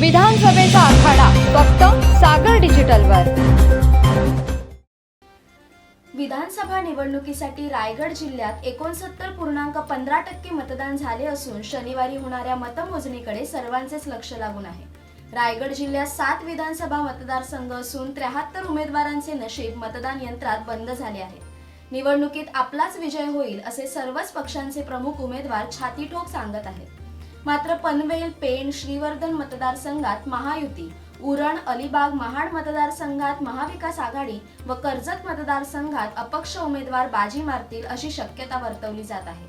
विधानसभेचा आखाडा फक्त सागर डिजिटलवर. विधानसभा निवडणुकीसाठी रायगड जिल्ह्यात एकोणसत्तर पूर्णांक पंधरा टक्के मतदान झाले असून शनिवारी होणाऱ्या मतमोजणीकडे सर्वांचेच लक्ष लागून आहे. रायगड जिल्ह्यात सात विधानसभा मतदारसंघ असून त्र्याहत्तर उमेदवारांचे नशीब मतदान यंत्रात बंद झाले आहे. निवडणुकीत आपलाच विजय होईल असे सर्वच पक्षांचे प्रमुख उमेदवार छातीठोक सांगत आहेत. मात्र पनवेल पेण श्रीवर्धन मतदारसंघात महायुती उरण अलिबाग महाड मतदारसंघात महाविकास आघाडी व कर्जत मतदारसंघात अपक्ष उमेदवार बाजी मारतील अशी शक्यता वर्तवली जात आहे.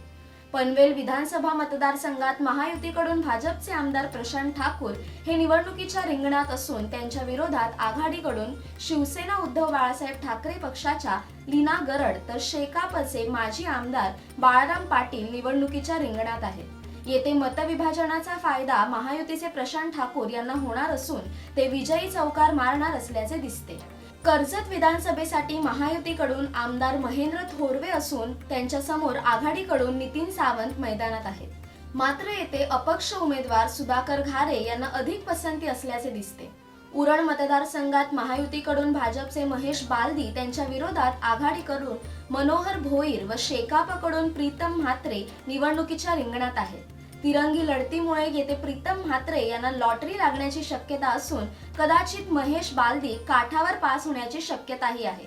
पनवेल विधानसभा मतदारसंघात महायुतीकडून भाजपचे आमदार प्रशांत ठाकूर हे निवडणुकीच्या रिंगणात असून त्यांच्या विरोधात आघाडीकडून शिवसेना उद्धव बाळासाहेब ठाकरे पक्षाच्या लीना गरड तर शेकापचे माजी आमदार बाळाराम पाटील निवडणुकीच्या रिंगणात आहेत. येथे मतविभाजनाचा फायदा महायुतीचे प्रशांत ठाकूर यांना होणार असून ते विजयी चौकार मारणार असल्याचे दिसते. कर्जत विधानसभेसाठी महायुतीकडून आमदार महेंद्र थोरवे असून त्यांच्यासमोर आघाडीकडून नितीन सावंत मैदानात आहेत. मात्र येथे अपक्ष उमेदवार सुधाकर घारे यांना अधिक पसंती असल्याचे दिसते. उरण मतदारसंघात महायुतीकडून भाजपचे महेश बालदी त्यांच्या विरोधात आघाडी करून मनोहर भोईर व शेकापकडून प्रीतम म्हात्रे निवडणुकीच्या रिंगणात आहेत. तिरंगी लढतीमुळे येथे प्रीतम म्हात्रे यांना लॉटरी लागण्याची शक्यता असून कदाचित महेश बालदी काठावर पास होण्याची शक्यताही आहे.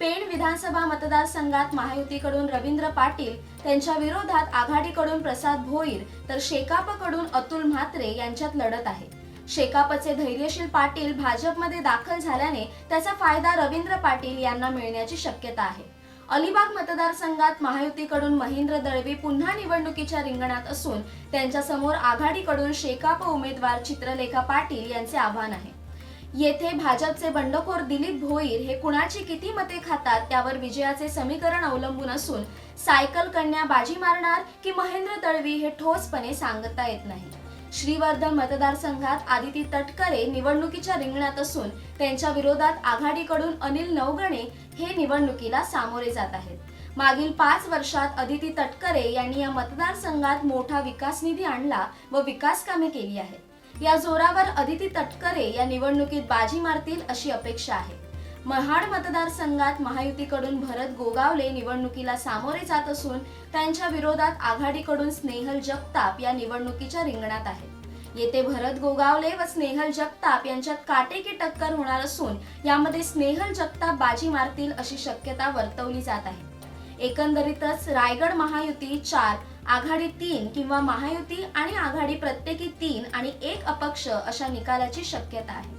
पेण विधानसभा मतदारसंघात महायुतीकडून रवींद्र पाटील त्यांच्या विरोधात आघाडीकडून प्रसाद भोईर तर शेकापकडून अतुल म्हात्रे यांच्यात लढत आहे. शेकापचे धैर्यशील पाटील भाजपमध्ये दाखल झाल्याने त्याचा फायदा रवींद्र पाटील यांना मिळण्याची शक्यता आहे. अलिबाग मतदारसंघात महायुतीकडून महेंद्र दळवी पुन्हा निवडणुकीच्या रिंगणात असून त्यांच्यासमोर आघाडीकडून शेकाप उमेदवार चित्रलेखा पाटील यांचे आव्हान आहे. येथे भाजपचे बंडखोर दिलीप भोईर हे कुणाची किती मते खातात त्यावर विजयाचे समीकरण अवलंबून असून सायकल कन्या बाजी मारणार की महेंद्र दळवी हे ठोसपणे सांगता येत नाही. श्रीवर्धन मतदारसंघात आदिती तटकरे निवडणुकीच्या रिंगणात असून त्यांच्या विरोधात आघाडीकडून अनिल नवगणे हे निवडणुकीला सामोरे जात आहेत. मागील पाच वर्षात अदिती तटकरे यांनी या मतदारसंघात मोठा विकास निधी आणला व विकास कामे केली आहेत. या जोरावर अदिती तटकरे या निवडणुकीत बाजी मारतील अशी अपेक्षा आहे. महाड मतदारसंघात महायुतीकडून भरत गोगावले निवडणुकीला सामोरे जात असून त्यांच्या विरोधात आघाडीकडून स्नेहल जगताप या निवडणुकीच्या रिंगणात आहेत. येथे भरत गोगावले व स्नेहल जगताप यांच्यात काटेकी टक्कर होणार असून यामध्ये स्नेहल जगताप बाजी मारतील अशी शक्यता वर्तवली जात आहे. एकंदरीतच रायगड महायुती चार आघाडी तीन किंवा महायुती आणि आघाडी प्रत्येकी तीन आणि एक अपक्ष अशा निकालाची शक्यता आहे.